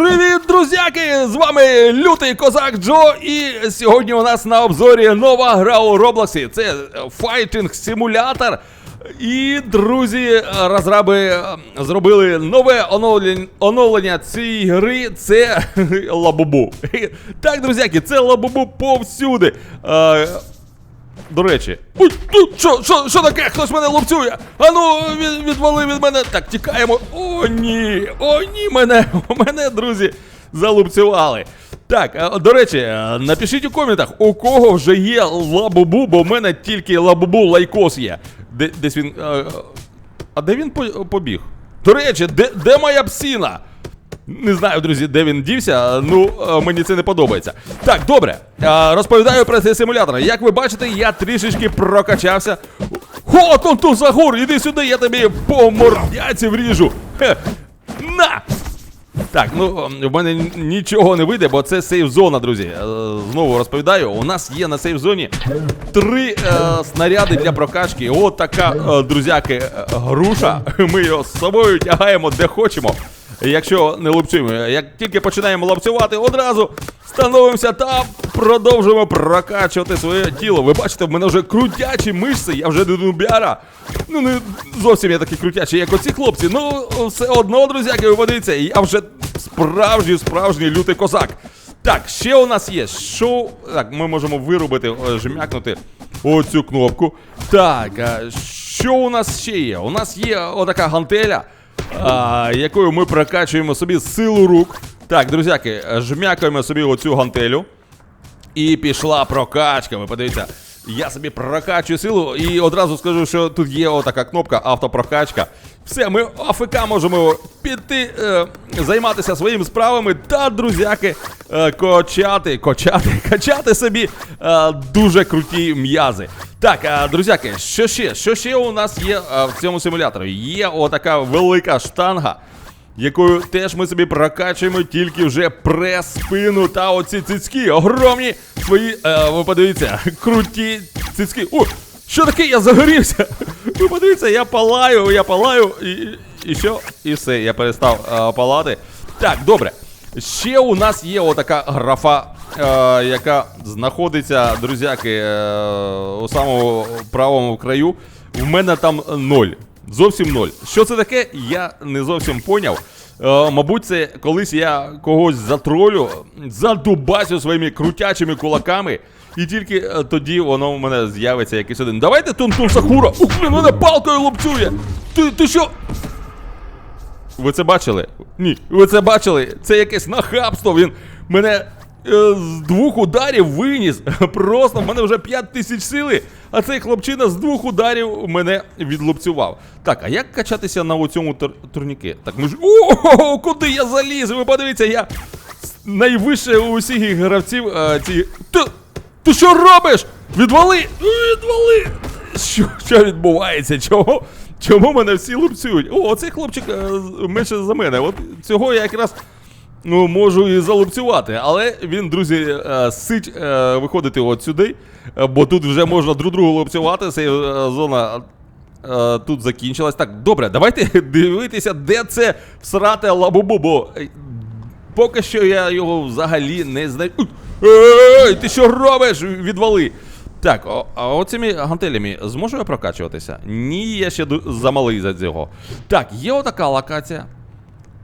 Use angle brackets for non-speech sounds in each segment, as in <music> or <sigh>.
Привіт, друзяки! З вами лютий козак Джо. І сьогодні у нас на обзорі нова гра у Роблоксі. Це файтинг симулятор. І друзі, розраби е, зробили нове оновлення, оновлення цієї гри. Це <laughs> лабубу. <laughs> Так, друзяки, це лабубу повсюди. До речі. Що, що, що таке? Хтось мене лупцює. Ану, від, відвали від мене. Так, тікаємо. О, ні. О, ні, мене, <laughs> мене, друзі, залупцювали. Так, е, до речі, е, напишіть у коментах, у кого вже є лабубу, бо в мене тільки лабубу лайкос є. Де, десь він. е, А де він побіг? До речі, де, де моя псина? Не знаю, друзі, де він дівся. Ну, е, мені це не подобається. Так, добре. Е, Розповідаю про цей симулятор. Як ви бачите, я трішечки прокачався. О, Тонтун Сагур, іди сюди, я тобі по мордяці вріжу. Хе. На! Так, ну ем, в мене нічого не вийде, бо це сейф-зона, друзі. Е, Знову розповідаю, у нас є на сейф-зоні три е, снаряди для прокачки. От така, е, друзяки, е, груша. Ми його з собою тягаємо де хочемо. Якщо не лупцюємо, як тільки починаємо лапцювати, одразу становимося та продовжуємо прокачувати своє тіло. Ви бачите, в мене вже крутячі мишці, я вже не нубяра. Ну не зовсім я такий крутячий, як оці хлопці. Ну, все одно, друзяки, ви подивіться, я вже справжній, справжній лютий козак. Так, ще у нас є. Що. Так, ми можемо вирубити, е, жмякнути оцю кнопку. Так, що у нас ще є? У нас є отака гантеля а, якою ми прокачуємо собі силу рук. Так, друзяки, жмякаємо собі оцю гантелю. І пішла прокачка. Ви подивіться, я собі прокачую силу і одразу скажу, що тут є отака кнопка автопрокачка. Все, ми АФК можемо піти, е, займатися своїми справами та, друзяки, е, качати, качати, <laughs> качати собі е, дуже круті м'язи. Так, е, друзяки, що ще? Що ще у нас є е, в цьому симуляторі? Є отака велика штанга якою теж ми собі прокачуємо тільки вже прес, спину та оці цицьки. Огромні свої, е, ви подивіться, <laughs> круті цицьки. О, що таке? Я загорівся. <laughs> Ви подивіться, я палаю, я палаю, і, і що? І все, я перестав е, палати. Так, добре. Ще у нас є отака графа, е, яка знаходиться, друзяки, е, у самому правому краю. В мене там ноль. Зовсім ноль. Що це таке, я не зовсім поняв. Е, мабуть, це колись я когось затролю, задубасю своїми крутячими кулаками, і тільки е, тоді воно в мене з'явиться якийсь один. Давайте Тунтун Сахура! Ух, він мене палкою лупцює! Ти, ти що? Ви це бачили? Ні, ви це бачили? Це якесь нахабство. Він мене е, з двох ударів виніс. <laughs> Просто в мене вже 5 тисяч сили, а цей хлопчина з двох ударів мене відлупцював. Так, а як качатися на оцьому тур- турніки? Так ми ж. О, куди я заліз? Ви подивіться, я найвище у усіх гравців е, ці. Ти, ти що робиш? Відвали! Відвали! Що, що відбувається? Чого? Чому мене всі лупцюють? О, цей хлопчик е, менше за мене. От цього я якраз ну, можу і залупцювати. Але він, друзі, е, сить е, виходити от сюди, бо тут вже можна друг другу лупцювати. Ця е, зона тут закінчилась. Так, добре, давайте <laughs> дивитися, де це всрате лабубу, поки що я його взагалі не знаю. Ей, ти що робиш? Відвали! Так, о, а оцими гантелями зможу я прокачуватися? Ні, я ще замалий за цього. Так, є отака локація.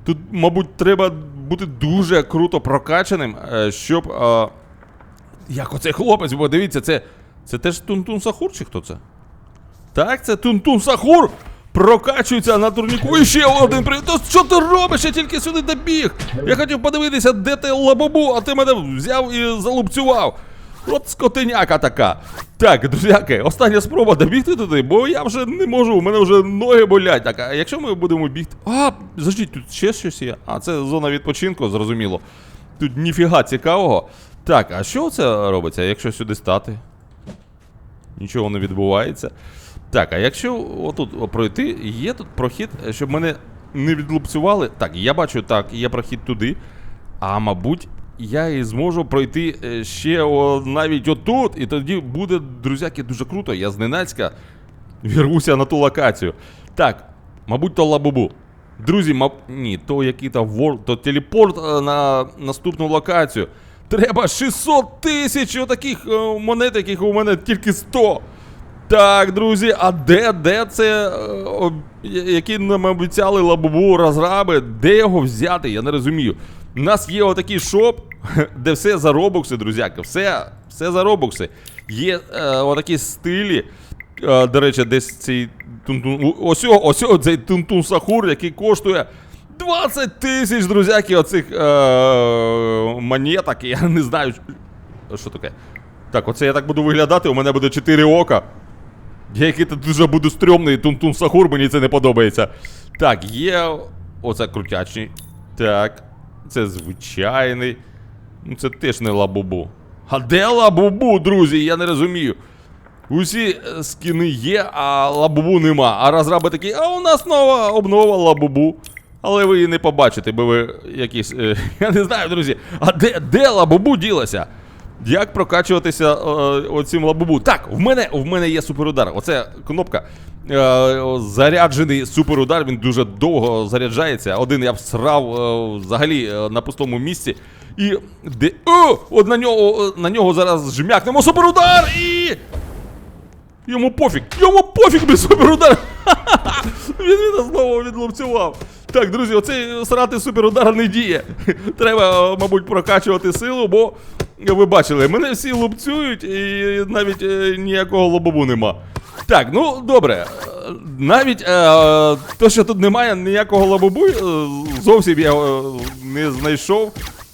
Тут, мабуть, треба бути дуже круто прокачаним, е, щоб. е, Як оцей хлопець, бо дивіться, це. Це теж Тунтун Сахур чи хто це? Так, це Тунтун Сахур! Прокачується на турніку. І ще один при. То що ти робиш? Я тільки сюди добіг. Я хотів подивитися, де ти лабабу, а ти мене взяв і залупцював. От скотиняка така. Так, друзяки, остання спроба добігти туди, бо я вже не можу, у мене вже ноги болять. Так, а якщо ми будемо бігти. А, заждіть, тут ще щось є. А, це зона відпочинку, зрозуміло. Тут ніфіга цікавого. Так, а що це робиться, якщо сюди стати? Нічого не відбувається. Так, а якщо отут пройти, є тут прохід, щоб мене не відлупцювали. Так, я бачу, так, є прохід туди. А мабуть, я і зможу пройти е, ще о, навіть отут. І тоді буде, друзяки, дуже круто. Я зненацька вірвуся на ту локацію. Так, мабуть, то лабубу. Друзі, мап... ні, то який то вор... то телепорт е, на наступну локацію. Треба 600 тисяч отаких е, монет, яких у мене тільки 100. Так, друзі, а де, де це, які нам обіцяли лабубу розраби, де його взяти, я не розумію. У нас є отакий шоп, <laughs> де все за робокси, друзяки, все, все за робокси. Є е, отакі стилі. Е, до речі, десь цей тунтун. Ось, ось цей тунтун сахур, який коштує 20 тисяч, друзяки, оцих е, монеток. Я не знаю, що таке. Так, оце я так буду виглядати, у мене буде 4 ока. Я який то дуже буду стрьомний, тун-тун сахур, мені це не подобається. Так, є. Оце крутячий. Так. Це звичайний. Ну це теж не лабубу. А де лабубу, друзі? Я не розумію. Усі е, скіни є, а лабубу нема. А розраби такі, а у нас нова обнова лабубу. Але ви її не побачите, бо ви якісь. е, <laughs> я не знаю, друзі. А де, де лабубу ділася? Як прокачуватися е, оцим лабубу? Так, в мене, в мене є суперудар. Оце кнопка. Е, заряджений суперудар, він дуже довго заряджається. Один я всрав е, взагалі на пустому місці. І де. О! От на нього, на нього зараз жмякнемо суперудар і. Йому пофіг! Йому пофіг без суперудар! <laughs> Він мене знову відлупцював. Так, друзі, оцей срати суперудар не діє. <laughs> Треба, мабуть, прокачувати силу, бо ви бачили, мене всі лупцюють і навіть е, ніякого лобову нема. Так, ну добре. Е, Навіть е, то, що тут немає ніякого лобобу, е, зовсім я е, не знайшов.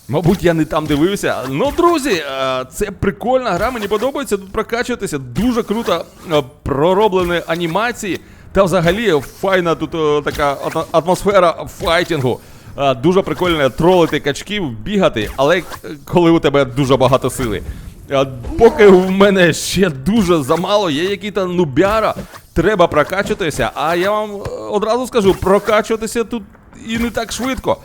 Мабуть, я не там дивився. Ну, друзі, е, це прикольна гра, мені подобається тут прокачуватися. Дуже круто е, пророблені анімації. Та взагалі файна тут така атмосфера файтінгу. Е, Дуже прикольно тролити качків, бігати, але е, коли у тебе дуже багато сили. Е, Поки в мене ще дуже замало, є який-то нубяра, треба прокачуватися. А я вам одразу скажу, прокачуватися тут і не так швидко.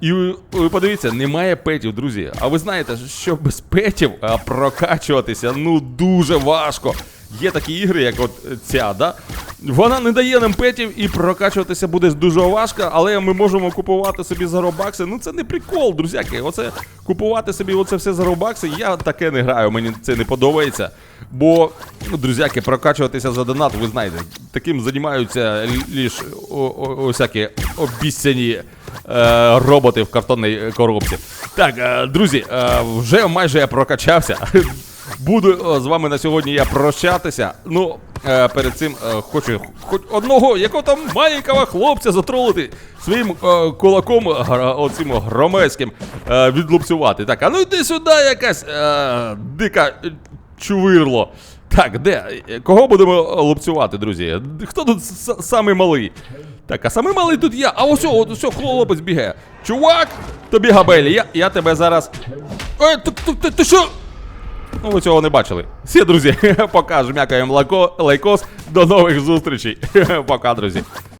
І ви подивіться, немає петів, друзі. А ви знаєте, що без петів прокачуватися ну дуже важко. Є такі ігри, як от ця, да? Вона не дає нам петів і прокачуватися буде дуже важко, але ми можемо купувати собі за робакси. Ну це не прикол, друзяки. Оце купувати собі оце все за робакси. Я таке не граю, мені це не подобається. Бо, ну, друзяки, прокачуватися за донат, ви знаєте, таким займаються ліж всякі обіцяні е, роботи в картонній коробці. Так, е, друзі, е, вже майже я прокачався. Буду е, з вами на сьогодні я прощатися. Ну, е, перед цим е, хочу хоч одного, якого там маленького хлопця затролити своїм кулаком оцим громадським відлупцювати. Так, а ну йди сюди, якась дика чувирло. Так, де? Кого будемо лупцювати, друзі? Хто тут самий малий? Так, а самий малий тут я. А ось, ось хлопець бігає. Чувак, тобі габелі, я, я тебе зараз. Е, ти, ти, ти, ти що? Ну, ви цього не бачили. Всі, друзі, <laughs> пока жмякаємо лайкос. До нових зустрічей. <laughs> Пока, друзі.